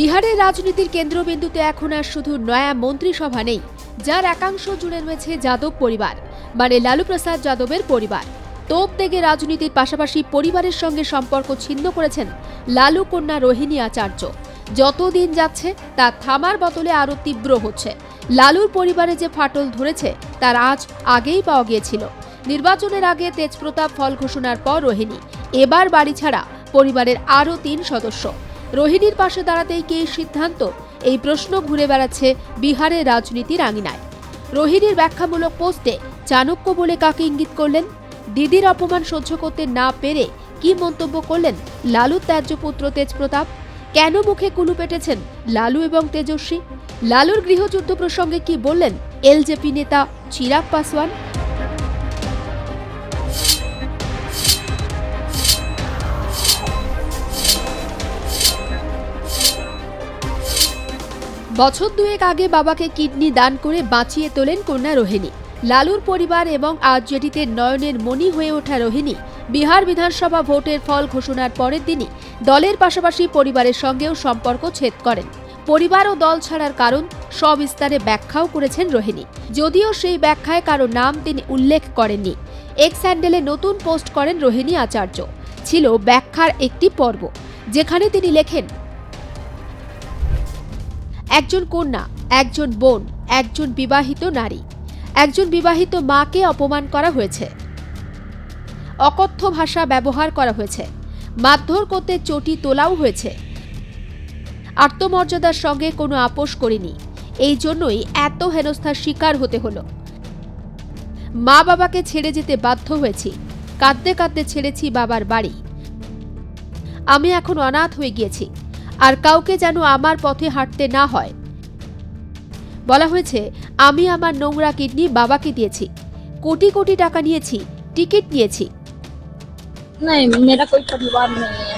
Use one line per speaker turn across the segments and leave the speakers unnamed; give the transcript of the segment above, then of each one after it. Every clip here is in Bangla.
বিহারের রাজনীতির কেন্দ্রবিন্দুতে এখন আর শুধু নয়া মন্ত্রিসভা নেই, যার একাংশ জুড়ে রয়েছে যাদব পরিবার মানে লালু প্রসাদ যাদবের পরিবার। তোপ দেগে রাজনীতির পাশাপাশি পরিবারের সঙ্গে সম্পর্ক ছিন্ন করেছেন লালু কন্যা রোহিণী আচার্য। যতদিন যাচ্ছে তা থামার বদলে আরও তীব্র হচ্ছে। লালুর পরিবারে যে ফাটল ধরেছে, তার আজ আগেই পাওয়া গিয়েছিল। নির্বাচনের আগে তেজপ্রতাপ ফল ঘোষণার পর রোহিণী, এবার বাড়ি ছাড়া পরিবারের আরও তিন সদস্য। রোহিণীর পাশে দাঁড়াতেই কি সিদ্ধান্ত? এই প্রশ্ন ঘুরে বেড়াচ্ছে বিহারের রাজনীতির আঙিনায় রোহিণীর ব্যাখ্যামূলক পোস্টে, চাণক্য বলে কাকে ইঙ্গিত করলেন? দিদির অপমান সহ্য করতে না পেরে কি মন্তব্য করলেন লালুর ত্যায্য পুত্র তেজপ্রতাপ? কেন মুখে কুলু পেটেছেন লালু এবং তেজস্বী? লালুর গৃহযুদ্ধ প্রসঙ্গে কি বললেন এলজেপি নেতা চিরাগ পাসওয়ান? বছর দুয়েক আগে বাবাকে কিডনি দান করে বাঁচিয়ে তোলেন কন্যা রোহিণী। লালুর পরিবার এবং আরজেডিতে নয়নের মণি হয়ে ওঠা রোহিণী, বিহার বিধানসভা ভোটের ফল ঘোষণার পরের দিনই দলের পাশাপাশি পরিবারের সঙ্গেও সম্পর্ক ছেদ করেন। পরিবার ও দল ছাড়ার কারণ সবিস্তারে ব্যাখ্যাও করেছেন রোহিণী। যদিও সেই ব্যাখ্যায় কারও নাম তিনি উল্লেখ করেননি। এক্স হ্যান্ডেলে নতুন পোস্ট করেন রোহিণী আচার্য। ছিল ব্যাখ্যার একটি পর্ব, যেখানে তিনি লেখেন একজন কন্যা, একজন বোন, একজন বিবাহিত নারী। একজন বিবাহিত মাকে অপমান করা হয়েছে। অকথ্য ভাষা ব্যবহার করা হয়েছে। মারধর করতে চটি তোলাও হয়েছে। আত্মমর্যাদার সঙ্গে কোনো আপোষ করিনি। এই জন্যই এত হেনস্থার শিকার হতে হলো। মা বাবাকে ছেড়ে যেতে বাধ্য হয়েছি। কাঁদতে কাঁদতে ছেড়েছি বাবার বাড়ি। আমি এখন অনাথ হয়ে গিয়েছি। আর কাউকে যেন আমার পথে হাঁটতে না হয় বলা হয়েছে আমি আমার নোংরা কিডনি বাবাকে দিয়েছি কোটি কোটি টাকা নিয়েছি টিকিট নিয়েছি
नहीं मेरा कोई परिवार नहीं है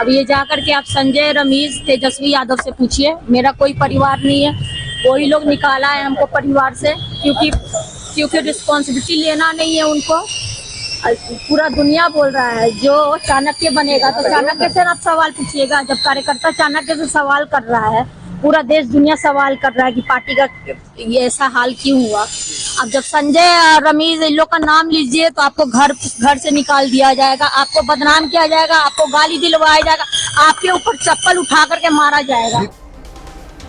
अब ये जाकर के आप संजय रमीज तेजस्वी यादव से पूछिए मेरा कोई परिवार नहीं है वही लोग निकाला है हमको परिवार से क्योंकि क्योंकि रिस्पॉन्सिबिलिटी लेना नहीं है उनको और पूरा दुनिया बोल रहा है जो चाणक्य बनेगा तो चाणक्य से आप सवाल पूछिएगा जब कार्यकर्ता चाणक्य से सवाल कर रहा है पूरा देश दुनिया सवाल कर रहा है कि पार्टी का ये ऐसा हाल क्यों हुआ अब जब संजय और रमीज इन लोग का नाम लीजिए तो आपको घर घर से निकाल दिया जाएगा आपको बदनाम किया जाएगा आपको गाली दिलवाया जाएगा आपके ऊपर चप्पल उठा करके मारा जाएगा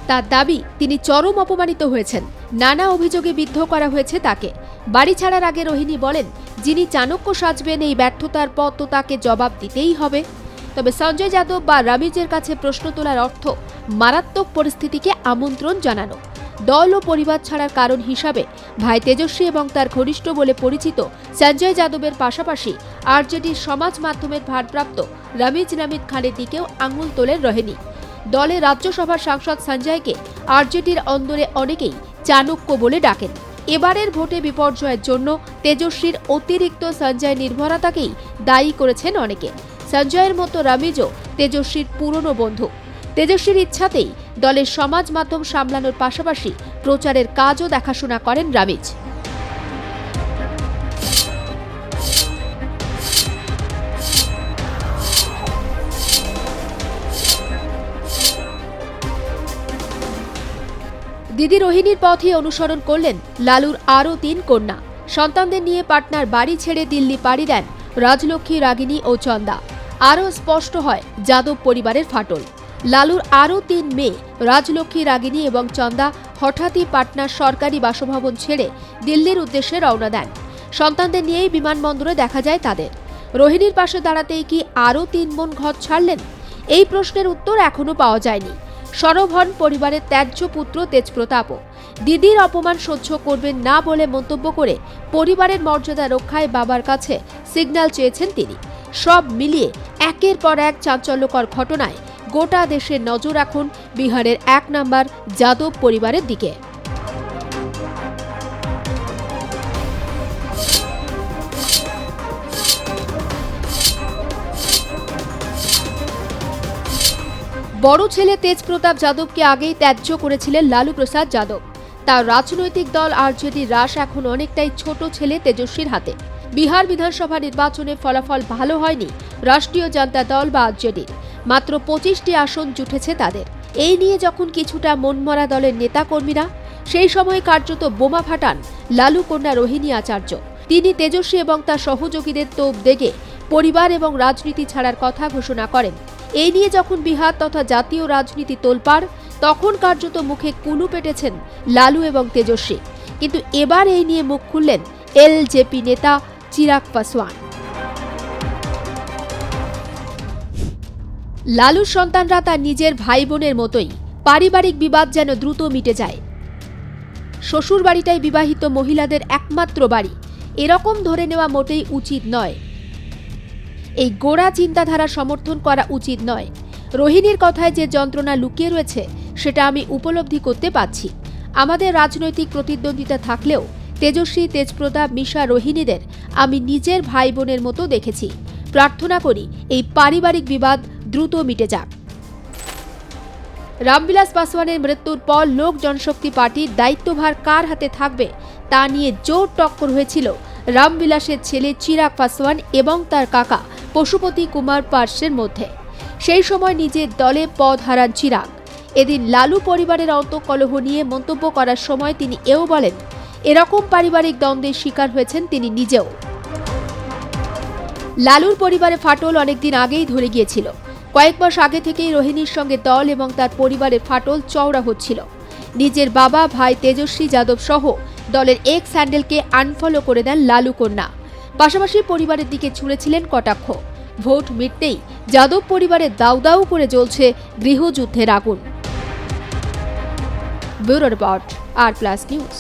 তার দাবি তিনি চরম অপমানিত হয়েছেন নানা অভিযোগে বিদ্ধ করা হয়েছে তাকে বাড়ি ছাড়ার আগে রোহিণী বলেন, যিনি চাণক্য সাজবেন এই ব্যর্থতার পর তো তাকে জবাব দিতেই হবে। তবে সঞ্জয় যাদব বা রামিজের কাছে প্রশ্ন তোলার অর্থ, মারাত্মক পরিস্থিতিকে আমন্ত্রণ জানানো। দল ও পরিবার ছাড়ার কারণ হিসাবে ভাই তেজস্বী এবং তার ঘনিষ্ঠ বলে পরিচিত সঞ্জয় যাদবের পাশাপাশি আরজেডির সমাজ মাধ্যমের ভারপ্রাপ্ত রমিজ নামিদ খানের দিকেও আঙুল তোলেন রোহিণী। দলে রাজ্যসভার সাংসদ সঞ্জয়কে আরজেডির অন্দরে অনেকেই চাণক্য বলে ডাকেন। এবারের ভোটে বিপর্যয়ের জন্য তেজস্বীর অতিরিক্ত সঞ্জয় নির্ভরতাকেই দায়ী করেছেন অনেকে। সঞ্জয়ের মতো রামিজও তেজস্বীর পুরনো বন্ধু। তেজস্বীর ইচ্ছাতেই দলের সমাজ মাধ্যম সামলানোর পাশাপাশি প্রচারের কাজও দেখাশোনা করেন রামিজ। দিদি রোহিণীর পথে অনুসরণ করলেন লালুর আরও তিন কন্যা। সন্তানদের নিয়ে পাটনার বাড়ি ছেড়ে দিল্লি পাড়ি দেন রাজলক্ষ্মী, রাগিনী ও চন্দা। আরও স্পষ্ট হয় যাদব পরিবারের ফাটল। লালুর আরও তিন মেয়ে, রাজলক্ষ্মী, রাগিনী এবং চন্দা হঠাৎই পাটনার সরকারি বাসভবন ছেড়ে দিল্লির উদ্দেশ্যে রওনা দেন। সন্তানদের নিয়েই বিমানবন্দরে দেখা যায় তাদের। রোহিণীর পাশে দাঁড়াতেই কি আরও তিন বোন ঘর ছাড়লেন? এই প্রশ্নের উত্তর এখনও পাওয়া যায়নি। সরব হন পরিবারের ত্যায্য পুত্র তেজপ্রতাপও। দিদির অপমান সহ্য করবেন না বলে মন্তব্য করে পরিবারের মর্যাদা রক্ষায় বাবার কাছে সিগন্যাল চেয়েছেন তিনি। সব মিলিয়ে একের পর এক চাঞ্চল্যকর ঘটনায় গোটা দেশের নজর রাখুন বিহারের এক নাম্বার যাদব পরিবারের দিকে। বড় ছেলে তেজপ্রতাপ যাদবকে আগেই ত্যায্য করেছিলেন লালু প্রসাদ যাদব। তার রাজনৈতিক দল আরজেডির রাস এখন অনেকটাই ছোট ছেলে তেজস্বীর হাতে। বিহার বিধানসভা নির্বাচনে ফলাফল ভালো হয়নি রাষ্ট্রীয় জনতা দল বা আরজেডির মাত্র পঁচিশটি আসন জুটেছে তাদের। এই নিয়ে যখন কিছুটা মনমরা দলের নেতাকর্মীরা, সেই সময় কার্যত বোমা ফাটান লালু কন্যা রোহিণী আচার্য। তিনি তেজস্বী এবং তার সহযোগীদের তোপ দেগে পরিবার এবং রাজনীতি ছাড়ার কথা ঘোষণা করেন। এই নিয়ে যখন বিহার তথা জাতীয় রাজনীতি তোলপাড়, তখন কার্যত মুখে কুলু পেটেছেন লালু এবং তেজস্বী। কিন্তু এবার এই নিয়ে মুখ খুললেন এলজেপি নেতা চিরাগ পাসওয়ান। লালুর সন্তানরা তার নিজের ভাই বোনের মতোই পারিবারিক বিবাদ যেন দ্রুত মিটে যায়। শ্বশুর বাড়িটাই বিবাহিত মহিলাদের একমাত্র বাড়ি। এরকম ধরে নেওয়া মোটেই উচিত নয়। এই গোড়া চিন্তাধারা সমর্থন করা উচিত নয়। রোহিণীর কথায় যে যন্ত্রণা লুকিয়ে রয়েছে, সেটা আমি উপলব্ধি করতে পারছি। আমাদের রাজনৈতিক প্রতিদ্বন্দ্বিতা থাকলেও তেজস্বী তেজপ্রতাপ মিশা রোহিণীদের আমি নিজের ভাই বোনের মতো দেখেছি। প্রার্থনা করি এই পারিবারিক বিবাদ দ্রুত মিটে যাক। রামবিলাস পাসওয়ানের মৃত্যুর পর লোক জনশক্তি পার্টির দায়িত্বভার কার হাতে থাকবে, তা নিয়ে জোর টক্কর হয়েছিল রামবিলাসের ছেলে চিরাগ পাসওয়ান এবং তার কাকা। পশুপতি কুমার পার্সের মধ্যে। সেই সময় নিজের দলে পদ হারান চিরাগ। এদিন লালু পরিবারের অন্তকলহ নিয়ে মন্তব্য করার সময় তিনি এও বলেন, এরকম পারিবারিক দ্বন্দ্বের শিকার হয়েছেন তিনি নিজেও। লালুর পরিবারে ফাটল অনেকদিন আগেই ধরে গিয়েছিল। কয়েক মাস আগে থেকেই রোহিণীর সঙ্গে দল এবং তার পরিবারের ফাটল চওড়া হচ্ছিল। নিজের বাবা, ভাই তেজস্বী যাদব সহ দলের এক্স হ্যান্ডেলকে আনফলো করে দেন লালু কন্যা। পাশাপাশি পরিবারের দিকে ছুঁড়েছিলেন কটাক্ষ। ভোট মিটতেই যাদব পরিবারে দাউ দাউ করে জ্বলছে গৃহযুদ্ধের আগুন। Bureau report, R plus news.